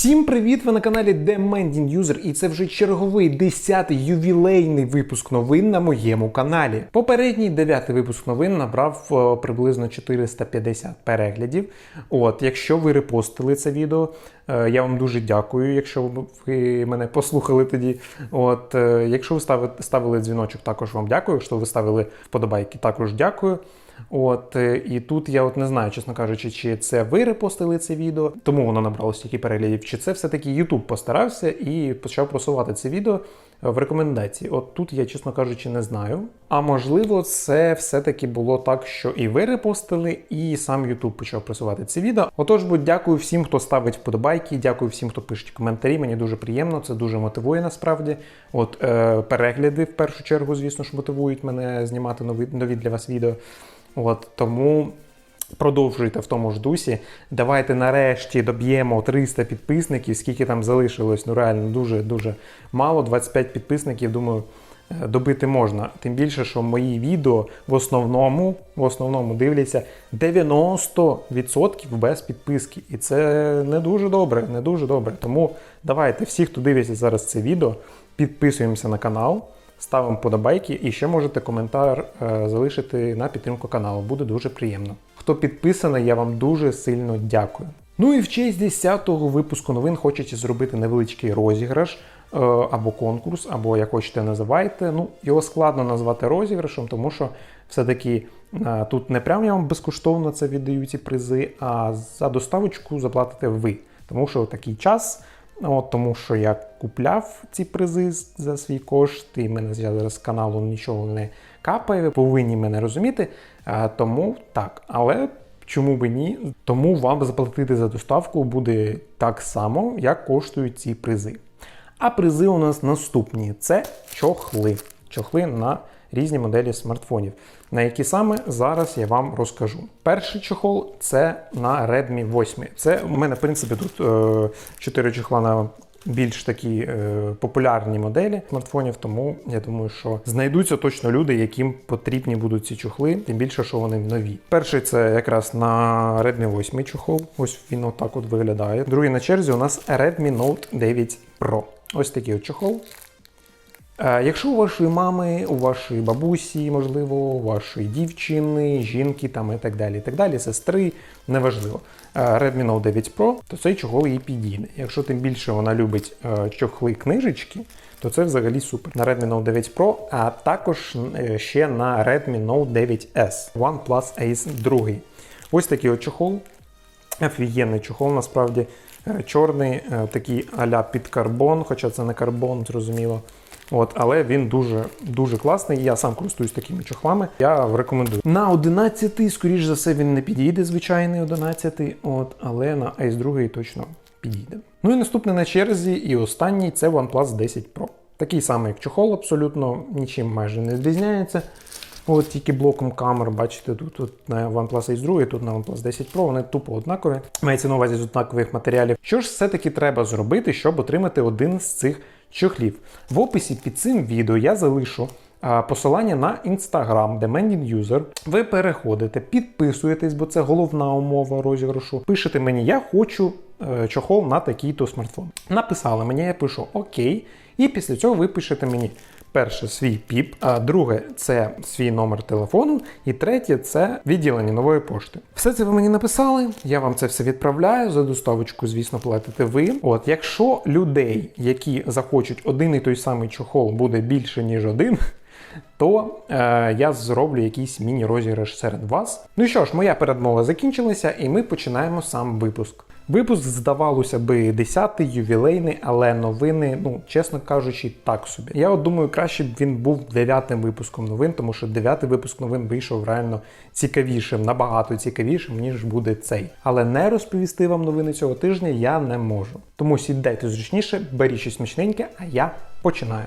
Всім привіт! Ви на каналі Demanding User і це вже черговий 10-й ювілейний випуск новин на моєму каналі. Попередній 9-й випуск новин набрав е, приблизно 450 переглядів. От, якщо ви репостили це відео, е, я вам дуже дякую, якщо ви мене послухали тоді. От, е, якщо ви ставили дзвіночок, також вам дякую. Якщо ви ставили вподобайки, також дякую. От е, і тут я от не знаю, чесно кажучи, чи це ви репостили це відео, тому воно набрало стільки переглядів, чи це все-таки YouTube постарався і почав просувати це відео в рекомендації. От тут я, чесно кажучи, не знаю. А можливо, це все-таки було так, що і ви репостили, і сам YouTube почав просувати це відео. Отож, будь дякую всім, хто ставить вподобайки, дякую всім, хто пише коментарі. Мені дуже приємно, це дуже мотивує насправді. От е, перегляди в першу чергу, звісно ж, мотивують мене знімати нові, нові для вас відео. От тому продовжуйте в тому ж дусі. Давайте нарешті доб'ємо 300 підписників, скільки там залишилось. Ну реально дуже дуже мало. 25 підписників. Думаю, е, добити можна. Тим більше, що мої відео в основному в основному дивляться 90% без підписки. І це не дуже добре, не дуже добре. Тому давайте всі, хто дивиться зараз це відео, підписуємося на канал. Ставимо подобайки і ще можете коментар е, залишити на підтримку каналу. Буде дуже приємно. Хто підписаний, я вам дуже сильно дякую. Ну і в честь 10-го випуску новин хочеться зробити невеличкий розіграш е, або конкурс, або як хочете називайте. Ну, його складно назвати розіграшем, тому що все-таки е, тут не прямо я вам безкоштовно це віддаю ці призи, а за доставочку заплатите ви. Тому що такий час. От, Тому що я купляв ці призи за свій кошт, і мене зараз з каналу нічого не капає. Ви повинні мене розуміти. Тому так, але чому би ні? Тому вам заплатити за доставку буде так само, як коштують ці призи. А призи у нас наступні: це чохли. Чохли на різні моделі смартфонів. На які саме зараз я вам розкажу. Перший чохол це на Redmi 8. Це у мене, в принципі, тут е, 4 чохла на більш такі е, популярні моделі смартфонів, тому я думаю, що знайдуться точно люди, яким потрібні будуть ці чохли, тим більше, що вони нові. Перший це якраз на Redmi 8 чохол. Ось він отак от виглядає. Другий на черзі у нас Redmi Note 9 Pro. Ось такий от чохол. Е, Якщо у вашої мами, у вашої бабусі, можливо, у вашої дівчини, жінки там і так далі, і так далі, сестри, неважливо. е, Redmi Note 9 Pro, то цей чохол їй підійде. Якщо тим більше вона любить е, чохли книжечки, то це взагалі супер. На Redmi Note 9 Pro, а також ще на Redmi Note 9S OnePlus Ace 2. Ось такий от чохол. Офігенний чохол, насправді. Чорний, такий а-ля під карбон, хоча це не карбон, зрозуміло. От, але він дуже дуже класний. Я сам користуюсь такими чохлами. Я рекомендую. На 11, скоріш за все, він не підійде, звичайний 11, от, але на Ace 2 точно підійде. Ну і наступний на черзі, і останній це OnePlus 10 Pro. Такий самий, як чохол, абсолютно нічим майже не відрізняється. От тільки блоком камер, бачите, тут, тут на OnePlus Ace 2, тут на OnePlus 10 Pro, вони тупо однакові. Мається на увазі з однакових матеріалів. Що ж все-таки треба зробити, щоб отримати один з цих чохлів? В описі під цим відео я залишу посилання на інстаграм, Demanding User. Ви переходите, підписуєтесь, бо це головна умова розіграшу. Пишете мені, я хочу е, чохол на такий-то смартфон. Написали мені, я пишу Окей. І після цього ви пишете мені перше свій піп, а друге це свій номер телефону, і третє це відділення нової пошти. Все це ви мені написали. Я вам це все відправляю. За доставочку, звісно, платите ви. От, якщо людей, які захочуть один і той самий чохол, буде більше ніж один. То е, я зроблю якийсь міні-розіграш серед вас. Ну що ж, моя передмова закінчилася, і ми починаємо сам випуск. Випуск, здавалося би, 10-й, ювілейний, але новини, ну, чесно кажучи, так собі. Я от думаю, краще б він був дев'ятим випуском новин, тому що дев'ятий випуск новин вийшов реально цікавішим, набагато цікавішим, ніж буде цей. Але не розповісти вам новини цього тижня я не можу. Тому сідайте зручніше, беріть щось смачненьке, а я починаю.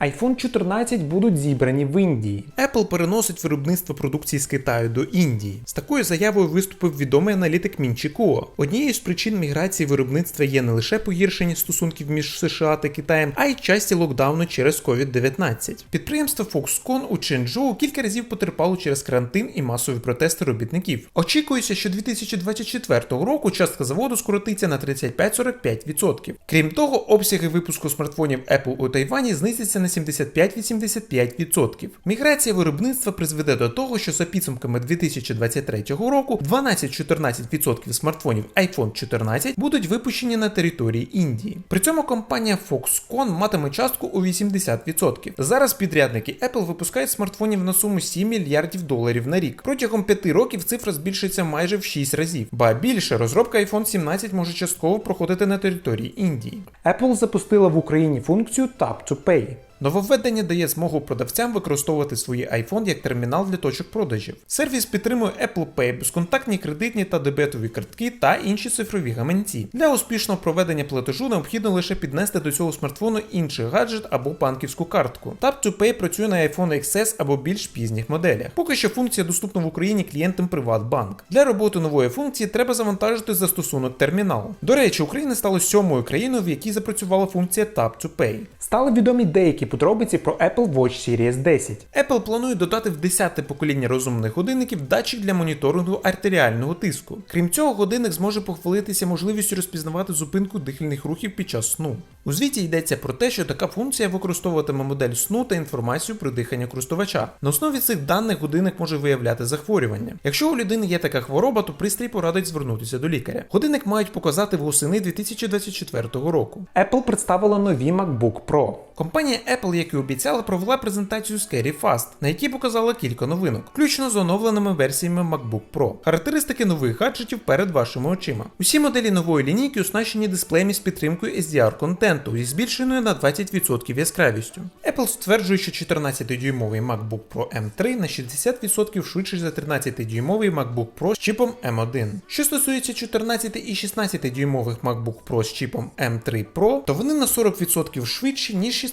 iPhone 14 будуть зібрані в Індії. Apple переносить виробництво продукції з Китаю до Індії. З такою заявою виступив відомий аналітик Мінчі Куо. Однією з причин міграції виробництва є не лише погіршення стосунків між США та Китаєм, а й часті локдауну через COVID-19. Підприємство Foxconn у Ченджоу кілька разів потерпало через карантин і масові протести робітників. Очікується, що 2024 року частка заводу скоротиться на 35-45%. Крім того, обсяги випуску смартфонів Apple у Тайвані знизяться на 75-85%. Міграція виробництва призведе до того, що за підсумками 2023 року 12-14% смартфонів iPhone 14 будуть випущені на території Індії. При цьому компанія Foxconn матиме частку у 80%. Зараз підрядники Apple випускають смартфонів на суму 7 мільярдів доларів на рік. Протягом 5 років цифра збільшиться майже в 6 разів. Ба більше розробка iPhone 17 може частково проходити на території Індії. Apple запустила в Україні функцію Tap to Pay. Нововведення дає змогу продавцям використовувати свої iPhone як термінал для точок продажів. Сервіс підтримує Apple Pay, безконтактні кредитні та дебетові картки та інші цифрові гаманці. Для успішного проведення платежу необхідно лише піднести до цього смартфону інший гаджет або банківську картку. Tap to Pay працює на iPhone XS або більш пізніх моделях. Поки що функція доступна в Україні клієнтам Приватбанк. Для роботи нової функції треба завантажити застосунок термінал. До речі, Україна стала сьомою країною, в якій запрацювала функція Tap to Pay. Стали відомі деякі подробиці про Apple Watch Series 10. Apple планує додати в 10-те покоління розумних годинників датчик для моніторингу артеріального тиску. Крім цього, годинник зможе похвалитися можливістю розпізнавати зупинку дихальних рухів під час сну. У звіті йдеться про те, що така функція використовуватиме модель сну та інформацію про дихання користувача. На основі цих даних годинник може виявляти захворювання. Якщо у людини є така хвороба, то пристрій порадить звернутися до лікаря. Годинник мають показати восени 2024 року. Apple представила нові MacBook Pro. Компанія Apple, як і обіцяла, провела презентацію Scary Fast, на якій показала кілька новинок, включно з оновленими версіями MacBook Pro. Характеристики нових гаджетів перед вашими очима. Усі моделі нової лінійки оснащені дисплеями з підтримкою SDR контенту зі збільшеною на 20% яскравістю. Apple стверджує, що 14-дюймовий MacBook Pro M3 на 60% швидший за 13-дюймовий MacBook Pro з чіпом M1. Що стосується 14 і 16-дюймових MacBook Pro з чіпом M3 Pro, то вони на 40% швидші, ніж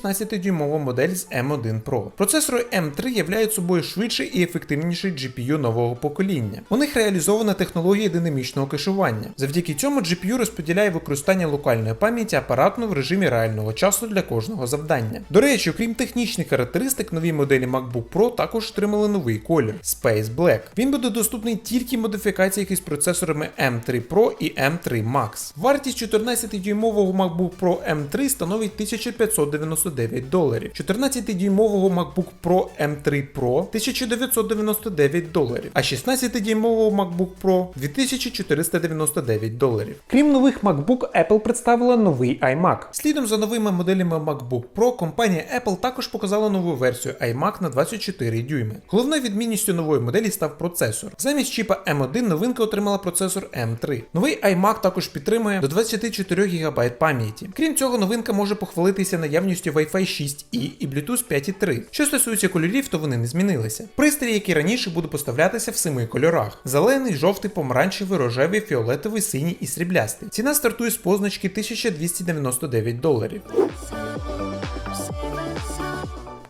16-дюймова модель з M1 Pro. Процесори M3 являють собою швидший і ефективніший GPU нового покоління. У них реалізована технологія динамічного кешування. Завдяки цьому GPU розподіляє використання локальної пам'яті апаратно в режимі реального часу для кожного завдання. До речі, окрім технічних характеристик, нові моделі MacBook Pro також отримали новий колір Space Black. Він буде доступний тільки модифікаціях із процесорами M3 Pro і M3 Max. Вартість 14-дюймового MacBook Pro M3 становить 1599 доларів. 14-дюймового MacBook Pro M3 Pro 1999 доларів, а 16-дюймового MacBook Pro 2499 доларів. Крім нових MacBook, Apple представила новий iMac. Слідом за новими моделями MacBook Pro, компанія Apple також показала нову версію iMac на 24 дюйми. Головною відмінністю нової моделі став процесор. Замість чіпа M1 новинка отримала процесор M3. Новий iMac також підтримує до 24 ГБ пам'яті. Крім цього, новинка може похвалитися наявністю Wi-Fi 6E і Bluetooth 5.3. Що стосується кольорів, то вони не змінилися. Пристрій, як і раніше, буде поставлятися в семи кольорах: зелений, жовтий, помаранчевий, рожевий, фіолетовий, синій і сріблястий. Ціна стартує з позначки 1299 доларів.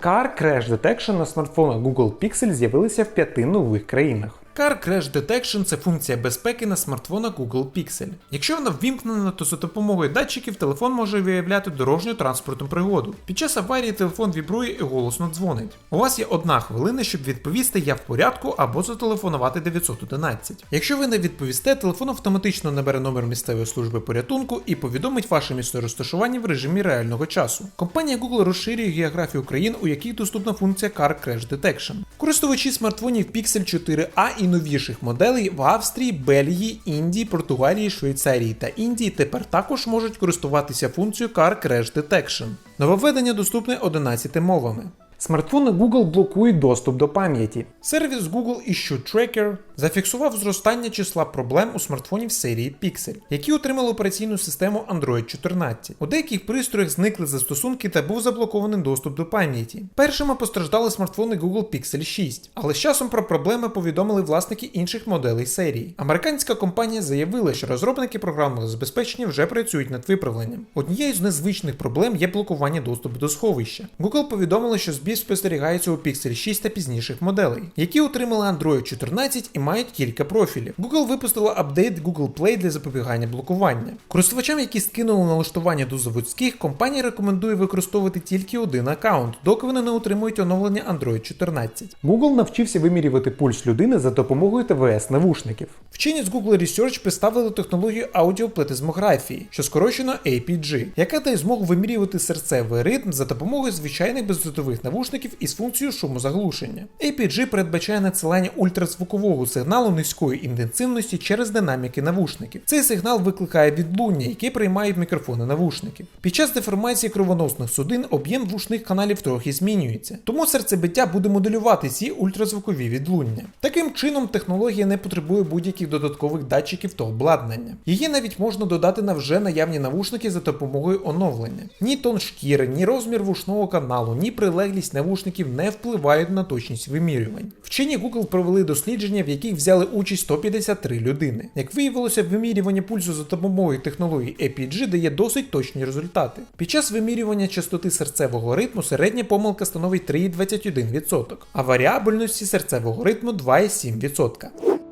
Car Crash Detection на смартфонах Google Pixel з'явилися в п'яти нових країнах. Car Crash Detection це функція безпеки на смартфонах Google Pixel. Якщо вона ввімкнена, то за допомогою датчиків телефон може виявляти дорожню транспортну пригоду. Під час аварії телефон вібрує і голосно дзвонить. У вас є одна хвилина, щоб відповісти Я в порядку або зателефонувати 911. Якщо ви не відповісте, телефон автоматично набере номер місцевої служби порятунку і повідомить ваше місце розташування в режимі реального часу. Компанія Google розширює географію країн, у яких доступна функція Car Crash Detection. Користувачі смартфонів Pixel 4a і новіших моделей в Австрії, Бельгії, Індії, Португалії, Швейцарії та Індії тепер також можуть користуватися функцією Car Crash Detection. Нововведення доступне 11 мовами. Смартфони Google блокують доступ до пам'яті. Сервіс Google Issue Tracker зафіксував зростання числа проблем у смартфонів серії Pixel, які отримали операційну систему Android 14. У деяких пристроях зникли застосунки та був заблокований доступ до пам'яті. Першими постраждали смартфони Google Pixel 6, але з часом про проблеми повідомили власники інших моделей серії. Американська компанія заявила, що розробники програмного забезпечення вже працюють над виправленням. Однією з незвичних проблем є блокування доступу до сховища. Google повідомили, що збій спостерігається у Pixel 6 та пізніших моделей, які отримали Android 14 і мають кілька профілів. Google випустила апдейт Google Play для запобігання блокування. Користувачам, які скинули налаштування до заводських, компанія рекомендує використовувати тільки один аккаунт, доки вони не отримують оновлення Android 14. Google навчився вимірювати пульс людини за допомогою ТВС навушників. Вчені з Google Research представили технологію аудіоплетизмографії, що скорочено APG, яка дає змогу вимірювати серцевий ритм за допомогою звичайних бездротових навушників із функцією шумозаглушення. APG передбачає надсилання ультразвукового сигналу низької інтенсивності через динаміки навушників. Цей сигнал викликає відлуння, яке приймають мікрофони навушників. Під час деформації кровоносних судин об'єм вушних каналів трохи змінюється, тому серцебиття буде моделювати ці ультразвукові відлуння. Таким чином, технологія не потребує будь-яких додаткових датчиків та обладнання. Її навіть можна додати на вже наявні навушники за допомогою оновлення. Ні тон шкіри, ні розмір вушного каналу, ні прилеглість навушників не впливають на точність вимірювань. Вчені Google провели дослідження, в яких взяли участь 153 людини. Як виявилося, вимірювання пульсу за допомогою технології EPG дає досить точні результати. Під час вимірювання частоти серцевого ритму середня помилка становить 3,21%, а варіабельності серцевого ритму 2,7%.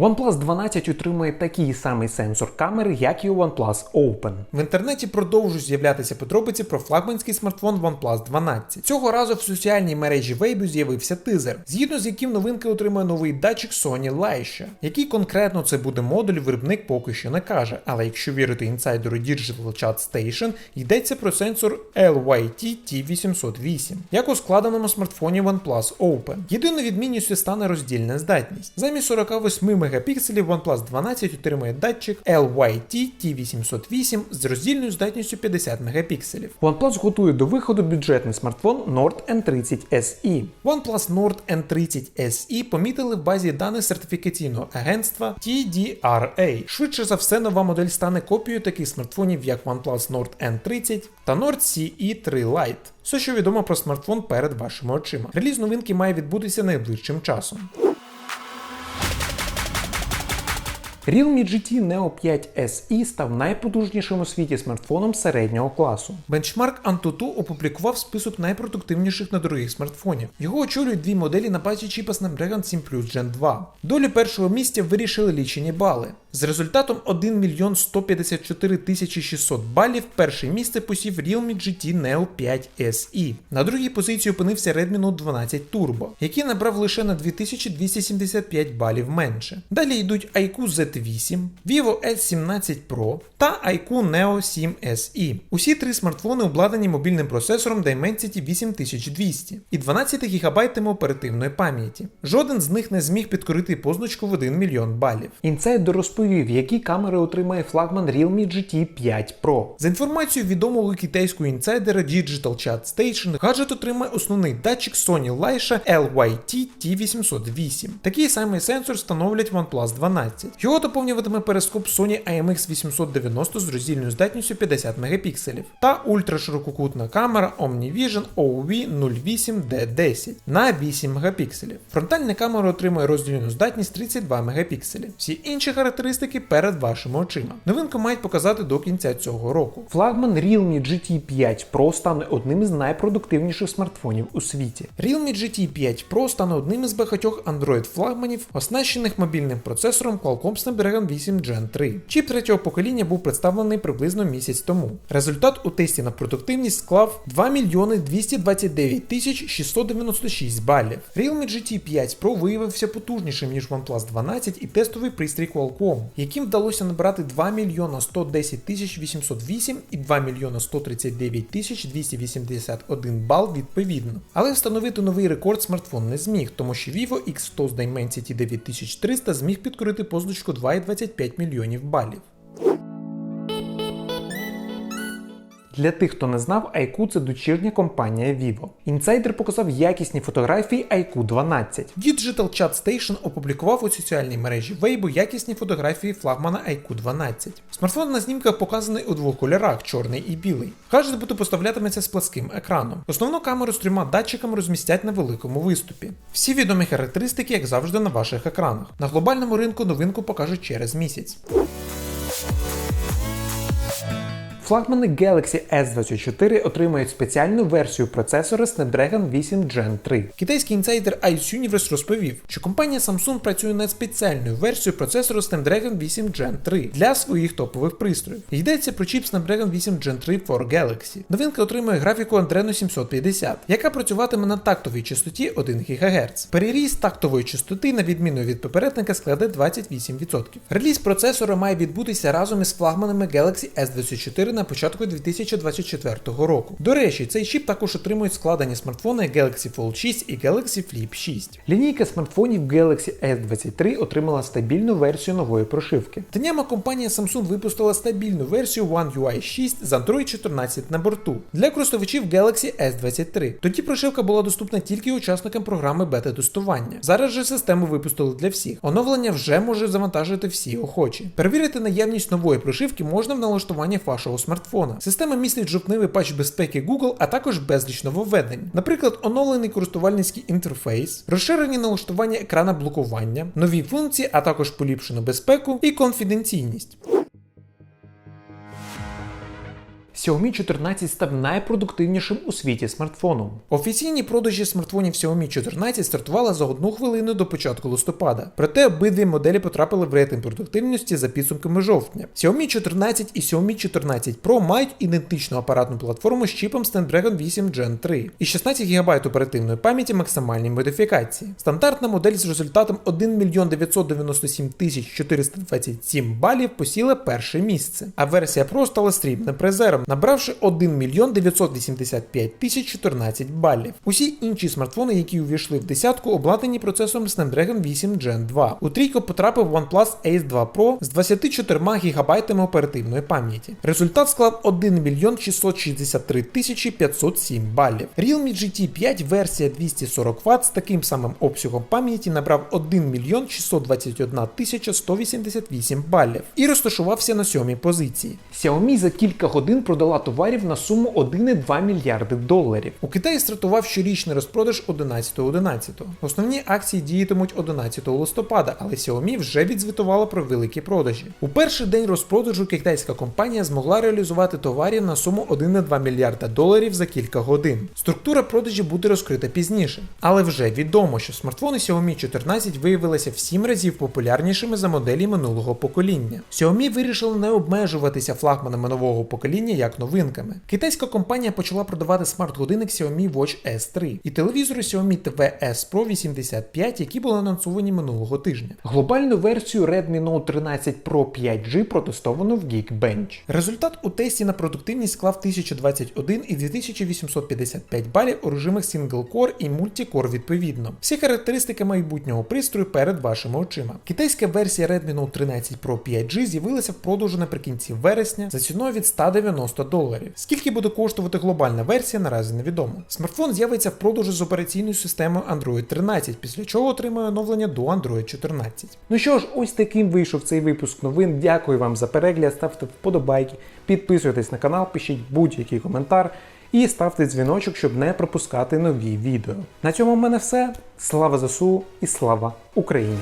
OnePlus 12 отримує такий самий сенсор камери, як і у OnePlus Open. В інтернеті продовжують з'являтися подробиці про флагманський смартфон OnePlus 12. Цього разу в соціальній мережі Weibo з'явився тизер, згідно з яким новинка отримує новий датчик Sony Laisha. Який конкретно це буде модуль, виробник поки що не каже, але якщо вірити інсайдеру Digital Chat Station, йдеться про сенсор LYT T808, як у складеному смартфоні OnePlus Open. Єдиною відмінністю стане роздільна здатність. Замість 48 мегапікселів OnePlus 12 отримує датчик LYT T808 з роздільною здатністю 50 мегапікселів. OnePlus готує до виходу бюджетний смартфон Nord N30 SE. OnePlus Nord N30 SE помітили в базі даних сертифікаційного агентства TDRA. Швидше за все, нова модель стане копією таких смартфонів, як OnePlus Nord N30 та Nord CE3 Lite. Все, що відомо про смартфон перед вашими очима. Реліз новинки має відбутися найближчим часом. Realme GT Neo 5 SE став найпотужнішим у світі смартфоном середнього класу. Бенчмарк Antutu опублікував список найпродуктивніших недорогих смартфонів. Його очолюють дві моделі на базі чіпа Snapdragon 7 Plus Gen 2. Долю першого місця вирішили лічені бали. З результатом 1 мільйон 154 тисячі 600 балів перше місце посів Realme GT Neo 5 SE. На другій позиції опинився Redmi Note 12 Turbo, який набрав лише на 2275 балів менше. Далі йдуть iQOO Z8, Vivo S17 Pro та iQOO Neo 7 SE. Усі три смартфони обладнані мобільним процесором Dimensity 8200 і 12 ГБ оперативної пам'яті. Жоден з них не зміг підкорити позначку в 1 мільйон балів. Інсайдер розповів, які камери отримає флагман Realme GT 5 Pro. За інформацією відомого китайського інсайдера Digital Chat Station, гаджет отримає основний датчик Sony Laisha LYT T808. Такий самий сенсор встановлять OnePlus 12. Його доповнюватиме перископ Sony IMX890 з роздільною здатністю 50 мегапікселів та ультраширококутна камера OmniVision OV08D10 на 8 мегапікселів. Фронтальна камера отримує роздільну здатність 32 мегапікселів. Всі інші характеристики перед вашими очима. Новинку мають показати до кінця цього року. Флагман Realme GT 5 Pro стане одним із найпродуктивніших смартфонів у світі. Realme GT 5 Pro стане одним із багатьох Android-флагманів, оснащених мобільним процесором Qualcomm Snapdragon 8 Gen 3. Чіп третього покоління був представлений приблизно місяць тому. Результат у тесті на продуктивність склав 2 мільйони 229 тисяч 696 балів. Realme GT 5 Pro виявився потужнішим ніж OnePlus 12 і тестовий пристрій Qualcomm, яким вдалося набрати 2 мільйона 110 тисяч 808 і 2 мільйона 139 тисяч 281 бал відповідно. Але встановити новий рекорд смартфон не зміг, тому що Vivo X100 з Dimensity 9300 зміг підкорити позначку 2,25 мільйонів балів. Для тих, хто не знав, IQ – це дочірня компанія Vivo. Інсайдер показав якісні фотографії IQ 12. Digital Chat Station опублікував у соціальній мережі Weibo якісні фотографії флагмана IQ 12. Смартфон на знімках показаний у двох кольорах чорний і білий. Кажуть, бути поставлятиметься з пласким екраном. Основну камеру з трьома датчиками розмістять на великому виступі. Всі відомі характеристики, як завжди, на ваших екранах. На глобальному ринку новинку покажуть через місяць. Флагмани Galaxy S24 отримають спеціальну версію процесора Snapdragon 8 Gen 3. Китайський інсайдер Ice Universe розповів, що компанія Samsung працює над спеціальною версією процесору Snapdragon 8 Gen 3 для своїх топових пристроїв. Йдеться про чіп Snapdragon 8 Gen 3 for Galaxy. Новинка отримує графіку Adreno 750, яка працюватиме на тактовій частоті 1 ГГц. Переріст тактової частоти, на відміну від попередника, складе 28%. Реліз процесора має відбутися разом із флагманами Galaxy S24 на початку 2024 року. До речі, цей чіп також отримують складені смартфони Galaxy Fold 6 і Galaxy Flip 6. Лінійка смартфонів Galaxy S23 отримала стабільну версію нової прошивки. Днями компанія Samsung випустила стабільну версію One UI 6 з Android 14 на борту для користувачів Galaxy S23. Тоді прошивка була доступна тільки учасникам програми бета-тестування. Зараз же систему випустили для всіх. Оновлення вже може завантажити всі охочі. Перевірити наявність нової прошивки можна в налаштуваннях вашого смартфона. Система містить жовтневий патч безпеки Google, а також безліч нововведень. Наприклад, оновлений користувальницький інтерфейс, розширені налаштування екрана блокування, нові функції, а також поліпшену безпеку і конфіденційність. Xiaomi 14 став найпродуктивнішим у світі смартфоном. Офіційні продажі смартфонів Xiaomi 14 стартували за одну хвилину до початку листопада. Проте обидві моделі потрапили в рейтинг продуктивності за підсумками жовтня. Xiaomi 14 і Xiaomi 14 Pro мають ідентичну апаратну платформу з чіпом Snapdragon 8 Gen 3 і 16 ГБ оперативної пам'яті максимальній модифікації. Стандартна модель з результатом 1 мільйон 997 тисяч 427 балів посіла перше місце, а версія Pro стала срібним призером, набравши 1 мільйон 985 тисяч 14 балів. Усі інші смартфони, які увійшли в десятку, обладнані процесором Snapdragon 8 Gen 2. У трійку потрапив OnePlus Ace 2 Pro з 24 ГБ оперативної пам'яті. Результат склав 1 мільйон 663 тисячі 507 балів. Realme GT 5 версія 240 Вт з таким самим обсягом пам'яті набрав 1 мільйон 621 тисяча 188 балів і розташувався на сьомій позиції. Xiaomi за кілька годин продала товарів на суму 1,2 мільярди доларів. У Китаї стартував щорічний розпродаж 11.11. Основні акції діятимуть 11 листопада, але Xiaomi вже відзвітувала про великі продажі. У перший день розпродажу китайська компанія змогла реалізувати товарів на суму 1,2 мільярда доларів за кілька годин. Структура продажі буде розкрита пізніше, але вже відомо, що смартфони Xiaomi 14 виявилися в 7 разів популярнішими за моделі минулого покоління. Xiaomi вирішили не обмежуватися флагманами нового покоління як новинками. Китайська компанія почала продавати смарт-годинник Xiaomi Watch S3 і телевізори Xiaomi TV S Pro 85, які були анонсовані минулого тижня. Глобальну версію Redmi Note 13 Pro 5G протестовано в Geekbench. Результат у тесті на продуктивність склав 1021 і 2855 балів у режимах Single Core і Multi-Core відповідно. Всі характеристики майбутнього пристрою перед вашими очима. Китайська версія Redmi Note 13 Pro 5G з'явилася в продажу наприкінці вересня за ціною від 190 доларів. Скільки буде коштувати глобальна версія, наразі невідомо. Смартфон з'явиться в продажу з операційною системою Android 13, після чого отримає оновлення до Android 14. Ну що ж, ось таким вийшов цей випуск новин. Дякую вам за перегляд, ставте вподобайки, підписуйтесь на канал, пишіть будь-який коментар. І ставте дзвіночок, щоб не пропускати нові відео. На цьому в мене все. Слава ЗСУ і слава Україні!